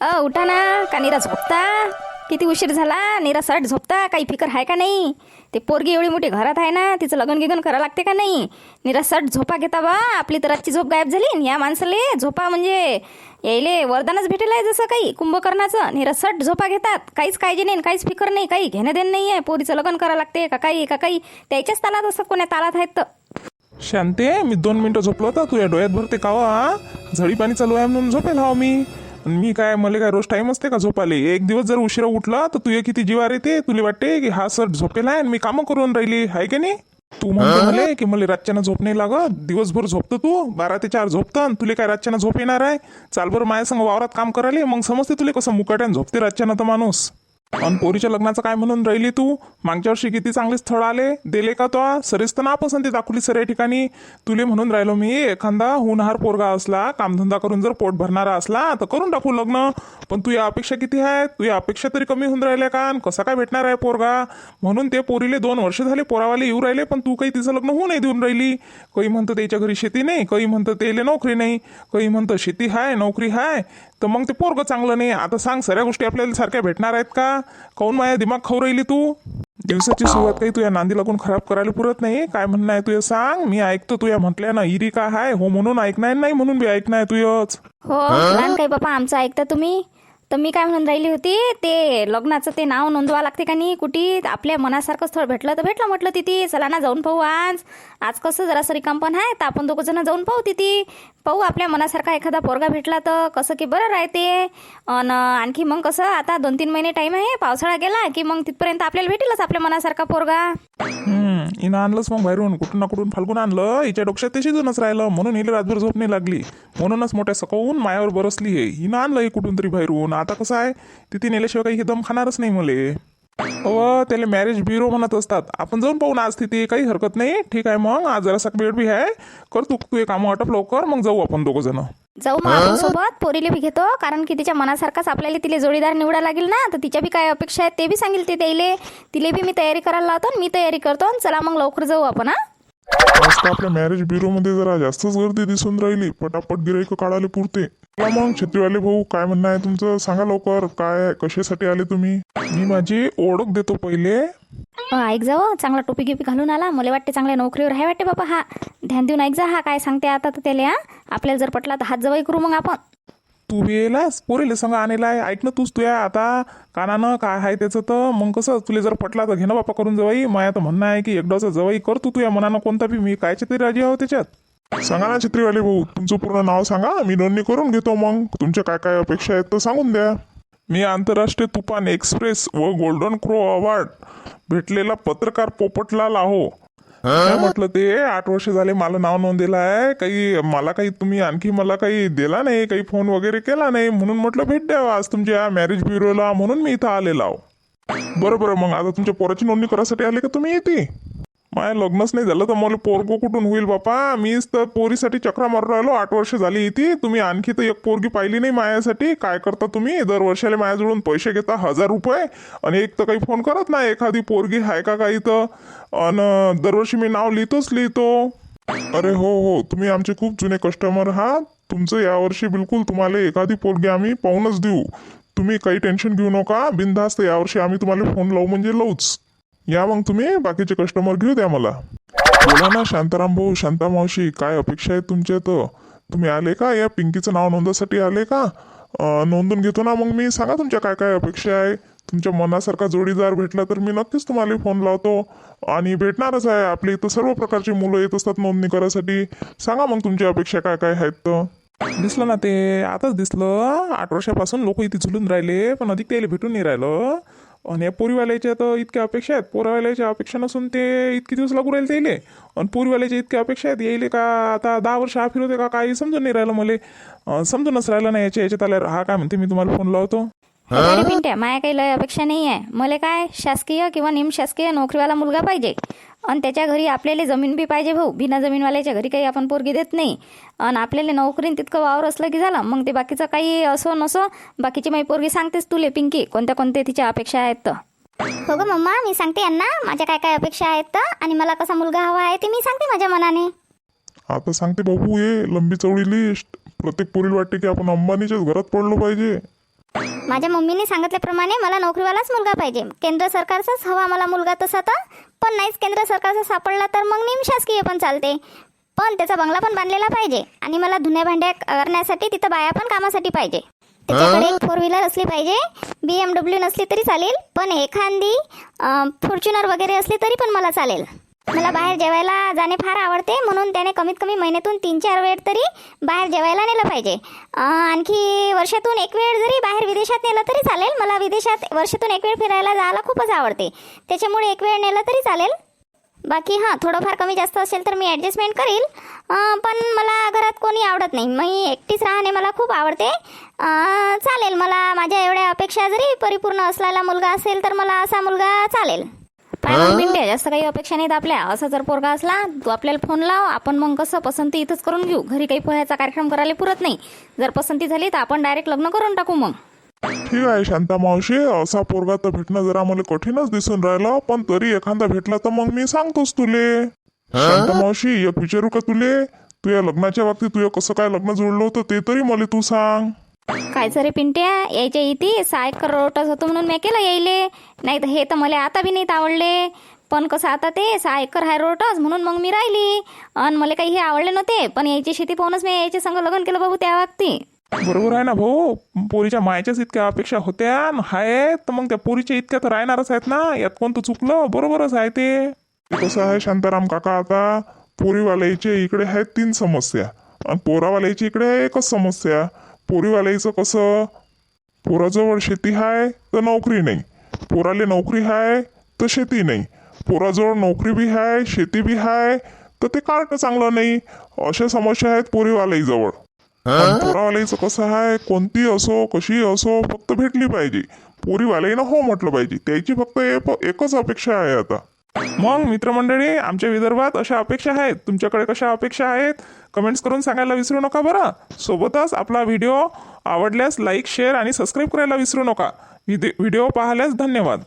अ उठा ना का नीरा झोपता किती उशीर झाला? नीरा सट झोपता? काही फिकर आहे का नाही? ते पोरगी एवढी मोठी घरात आहे ना तिचं लग्न गिगन करावं लागते का नाही? नीरा सट झोपा घेता बा. आपली तर आजची झोप गायब झाली या माणसाले. झोपा म्हणजे यायले वरदानच भेटेल आहे जसं काही कुंभकर्णाचं. नीरा सट झोपा घेतात. काहीच काळजी नाही काहीच फिकर नाही काही घेणं देणं नाही आहे पोरीचं लग्न करावं लागते का काही का काही. त्याच्याच तालात असं कोण्या तालात आहेत तर. शांते मी दोन मिनिटं झोपलो होता. तुझ्या डोळ्यात भरते कावा झळी पाणी चालू आहे म्हणून झोपेल हा मी. मी काय मला काय रोज टाइम असते का झोपाले एक दिवस जर उशिरा उठला तर तुझे किती जीवार येते? तुला वाटते की हा सर झोपेला आहे आणि मी कामं करून राहिली आहे की नाही? तू म्हणतो मला की मला रातच्यानं झोप नाही लागत दिवसभर झोपतो तू बारा ते चार झोपतं आणि तुला काय रातच्यानं झोप येणार आहे? चाल बरं माझ्या संग वावरात काम करायला मग समजते तुला कसं मुकाट्यानं झोपते रातच्यानं तर माणूस. आणि पोरीच्या लग्नाचं काय म्हणून राहिली तू? मागच्या वर्षी किती चांगले स्थळ आले? दिले का तो? सरीच तर नापसंती दाखवली सर या ठिकाणी. तुले म्हणून राहिलो मी एखादा हुनहार पोरगा असला कामधंदा करून जर पोट भरणारा असला तर करून टाकू लग्न. पण तू या अपेक्षा किती आहे तू या अपेक्षा तरी कमी होऊन राहिल्या का? आणि कसा काय भेटणार आहे पोरगा? म्हणून ते पोरीले दोन वर्ष झाले पोरावाले येऊ राहिले पण तू काही तिचं लग्न होऊ नाही देऊन राहिली. काही म्हणतं त्याच्या घरी शेती नाही काही म्हणतं त्याला नोकरी नाही काही म्हणतं शेती हाय नोकरी हाय. तर मग ते पोरग चांगलं नाही. आता सांग सगळ्या गोष्टी आपल्याला सारख्या भेटणार आहेत का? काऊन माझ्या दिमाग खाऊ राहिली तू? दिवसाची सुरुवात काही तुझ्या नांदी लागून खराब करायला पुरत नाही. काय म्हणणं आहे तुझं सांग? मी ऐकतो तुझ्या म्हटल्या ना इरी काय हाय? हो म्हणून ऐकणार नाही म्हणून बी ऐकणार तुझंच. हो लहान काही बापा आमचं ऐकता तुम्ही? तर मी काय म्हणून राहिली होती ते लग्नाचं ते नाव नोंदवा लागते का नाही कुठे? आपल्या मनासारखं स्थळ भेटलं तर भेटलं म्हटलं तिथे. चला ना जाऊन पाहू आज. आज कसं जरासं रिकाम पण आहे तर आपण दोघं जण जाऊन पाहू तिथे. पाहू आपल्या मनासारखा एखादा पोरगा भेटला तर कसं की बरं राहते. अन आणखी मग कसं आता दोन तीन महिने टाईम आहे पावसाळा गेला की मग तिथपर्यंत आपल्याला भेटेलच आपल्या मनासारखा पोरगा. हिनं आणलंच मग बाहेरून कुठून ना कुठून फालकून आणलं. हिच्या डोक्यात ते शिजूनच राहिलं. म्हणून हिला रातभर झोप नाही लागली. म्हणूनच मोठ्या सकाळून मायावर बरसली हे. हिनं आणलं हे कुठून तरी बाहेरून. आता कसं आहे तिथे नेल्याशिवाय काही हे दम खाणारच नाही मले. अव त्याला मॅरेज ब्युरो म्हणत असतात. आपण जाऊन पाहू ना आज तिथे काही हरकत नाही. ठीक आहे मग आज जरासा वेळ बी आहे. कर तू तू हे कामं आटप लवकर मग जाऊ आपण दोघं जण. जाऊ मग आपण सोबत पोरीले बी घेतो. कारण की तिच्या मनासारखाच आपल्याला तिला जोडीदार निवडा लागेल ना. तर तिच्या बी काय अपेक्षा आहेत ते बी सांगेल ते त्याइले तिले बी मी तयारी करायला लावतो आणि मी तयारी करतो. आणि चला मग लवकर जाऊ आपण हा. आज तर आपल्या मॅरेज ब्युरोमध्ये जरा जास्तच गर्दी दिसून राहिली. पटापट गिराईक काढायला पुरते. चला मग छत्रीवाले भाऊ काय म्हणणं आहे तुमचं? सांगा लवकर काय कशासाठी आले तुम्ही? मी माझी ओळख देतो पहिले. अ, ऐक जाऊ चांगला टोपी गिपी घालून आला. मला वाटते चांगल्या नोकरीवर आहे वाटते बाबा हा. ध्यान देऊन ऐक जा हा काय सांगते आता तर त्याला हा. आपल्याला जर पटला तर हात जवळ करू मग आपण. तू बी येलास? पोरेले संग आणेला आहे ऐक ना तूच तुया. आता कानानं काय आहे त्याचं तर. मग कसं? तुला जर पटला तर घे ना बापा करून जवाई माया तर म्हणणं आहे की एकदाचं जवाई कर तू तुया मनानं. कोणता बी मी कायच्या तरी राजी आहो त्याच्यात? सांगा ना छत्रीवाले भाऊ तुमचं पूर्ण नाव सांगा. मी नोंदणी करून घेतो मग. तुमच्या काय काय अपेक्षा आहेत तर सांगून द्या. मी आंतरराष्ट्रीय तुफान एक्सप्रेस व गोल्डन क्रो अवॉर्ड भेटलेला पत्रकार पोपटलाल आहो. काय म्हटलं ते? आठ वर्ष झाले मला नाव नोंदलेलं आहे. काही मला काही तुम्ही आणखी मला काही दिला नाही काही फोन वगैरे केला नाही. म्हणून म्हटलं भेट द्यावा. आज तुमच्या मॅरेज ब्युरोला म्हणून मी इथं आलेलो आहो. बरोबर मग आता तुमच्या पोराची नोंदणी करायसाठी आले का तुम्ही येते माया लग्नच नाही झालं तर मला पोरगो कुठून होईल बापा? मीच तर पोरीसाठी चक्रा मारून राहिलो. आठ वर्ष झाली इथे. तुम्ही आणखी तर एक पोरगी पाहिली नाही मायासाठी. काय करता तुम्ही? दर वर्षाला माझ्याजवळून पैसे घेता हजार रुपये. आणि एक तर काही फोन करत नाही. एखादी पोरगी आहे का काही तर? आणि दरवर्षी मी नाव लिहितोच लिहितो. अरे हो हो. तुम्ही आमचे खूप जुने कस्टमर आहात. तुमचं यावर्षी बिलकुल तुम्हाला एखादी पोरगी आम्ही पाहूनच देऊ. तुम्ही काही टेन्शन घेऊ नका. बिनधास्त यावर्षी आम्ही तुम्हाला फोन लावू म्हणजे लावूच. या मग तुम्ही बाकीचे कस्टमर घेऊ द्या मला. बोला ना शांताराम भाऊ शांता मावशी काय अपेक्षा आहे तुमच्या तर तुम्ही आले का? या पिंकीचं नाव नोंदासाठी आले का? नोंदून घेतो ना मग मी. सांगा तुमच्या काय काय अपेक्षा आहे? तुमच्या मनासारखा जोडीदार भेटला तर मी नक्कीच तुम्हाला फोन लावतो. आणि भेटणारच आहे. आपल्या इथं सर्व प्रकारची मुलं येत असतात नोंदणी करायसाठी. सांगा मग तुमच्या अपेक्षा काय काय आहेत तर. दिसलं ना ते. आताच दिसलं. आठ वर्षापासून लोक इथे झुलून राहिले पण अधिक त्याला भेटून नाही राहिलं. आणि या पोरीवाल्याच्या तर इतक्या अपेक्षा आहेत. पोरावाल्याच्या अपेक्षा नसून ते इतके दिवस लागू राहिले त्याले आणि पोरीवाल्याच्या इतक्या अपेक्षा आहेत येईल का आता दहा वर्ष हा फिरवते का काही समजून नाही राहिलं मला. समजूनच राहिलं नाही याच्या याच्यात आल्या हा काय म्हणते मी तुम्हाला फोन लावतो. अरे पिंट्या माया काही लय अपेक्षा नाही आहे मला काय शासकीय किंवा निमशासकीय नोकरीवाला मुलगा पाहिजे? आणि त्याच्या घरी आपल्याला जमीन बी पाहिजे भाऊ. बिना जमीनवाल्याच्या घरी काही आपण पोरगी देत नाही. आणि आपल्याला नोकरीन तितकं वावर असलं की झालं मग ते बाकीचं काही असो नसो बाकीची माझी पोरगी सांगतेच तुले पिंकी कोणत्या कोणत्या तिच्या अपेक्षा आहेत तर. हो ग मम्मा मी सांगते यांना माझ्या काय काय अपेक्षा आहेत तर आणि मला कसा मुलगा हवा आहे ते मी सांगते माझ्या मनाने. आता सांगते बाबू ये लंबी चवडी लिस्ट प्रत्येक पोरीला वाटते की आपण अंबानीच्याच घरात पडलो पाहिजे. माझ्या मम्मीने सांगितल्याप्रमाणे मला नोकरीवालाच मुलगा पाहिजे. केंद्र सरकारचाच हवा मला मुलगा तसा तर पण नाहीच केंद्र सरकारचा सापडला तर मग निमशासकीय पण चालते. पण त्याचा बंगला पण बांधलेला पाहिजे आणि मला धुण्या भांड्या करण्यासाठी तिथं बाया पण कामासाठी पाहिजे. त्याच्याकडे एक फोर व्हीलर असली पाहिजे बी एम डब्ल्यू नसली तरी चालेल पण एखादी फॉर्च्युनर वगैरे असली तरी पण मला चालेल. मला बाहेर जेवायला जाणे फार आवडते म्हणून त्याने कमीत कमी महिन्यातून तीन चार वेळ तरी बाहेर जेवायला नेलं पाहिजे. आणखी वर्षातून एक वेळ जरी बाहेर विदेशात नेलं तरी चालेल मला विदेशात वर्षातून एक वेळ फिरायला जायला खूपच आवडते. त्याच्यामुळे एक वेळ नेलं तरी चालेल. बाकी हां थोडंफार कमी जास्त असेल तर मी ॲडजस्टमेंट करील. पण मला घरात कोणी आवडत नाही. मी एकटीच राहणे मला खूप आवडते. चालेल मला माझ्या एवढ्या अपेक्षा जरी परिपूर्ण असलेला मुलगा असेल तर मला असा मुलगा चालेल. मग मिनटे जास्त काही अपेक्षा नाहीत आपल्या. असा जर पोरगा असला तू आपल्याला फोन लाव. आपण मग कसं पसंती इथंच करून घेऊ. घरी काही पोह्याचा कार्यक्रम करायला पुरत नाही. जर पसंती झाली तर आपण डायरेक्ट लग्न करून टाकू मग. ठीक आहे शांता मावशी. असा पोरगा तर भेटणं जरा मला कठीणच दिसून राहिलं. पण तरी एखादा भेटला तर मग मी सांगतोच तुले. शांता मावशी एक विचारू का तुले? तुझ्या लग्नाच्या बाबतीत तुझं कसं काय लग्न जुळलं होतं ते तरी मला तू सांग. काय रे पिंट्या यायच्या इथे साय करोटच होतो म्हणून मी केलं यायले. नाही तर हे तर मला आता बी नाहीत आवडले. पण कसं आता ते सहा एकर हाय रोटच म्हणून मग मी राहिली. आणि मला काही हे आवडले नव्हते पण यायची शेती पाहूनच मी यायच्या संग लग्न केलं बाबू त्या वागती बरोबर आहे ना भाऊ. पोरीच्या मायच्याच इतक्या अपेक्षा होत्या न तर मग त्या पोरीच्या इतक्या तर राहणारच आहेत ना. यात कोणतं चुकलं बरोबरच आहे ते. कसं आहे शांताराम काका आता? पोरीवाल्याचे इकडे आहेत तीन समस्या. आणि पोरावाल्याची इकडे एकच समस्या. पोरीवाल्याचं कसं? पोराजवळ शेती आहे तर नोकरी नाही. पोराले नोकरी आहे तर शेती नाही. पोराजवळ नोकरी बी आहे शेती बी आहे तर ते कार्ड चांगलं नाही. अशा समस्या आहेत पोरीवाल्याजवळ पोरावाल्याचं कसं आहे कोणती असो कशी असो फक्त भेटली पाहिजे. पोरीवाल्यानं हो म्हटलं पाहिजे. त्याची फक्त एक- एकच अपेक्षा आहे आता. मग मित्रमंडळी आमच्या विदर्भात अशा अपेक्षा आहेत. तुमच्याकडे कशा अपेक्षा आहेत? कमेंट्स करून सांगायला विसरू नका बरं. सोबतच आपला व्हिडिओ आवडल्यास लाईक शेअर आणि सबस्क्राईब करायला विसरू नका. व्हिडिओ पाहिल्यास धन्यवाद.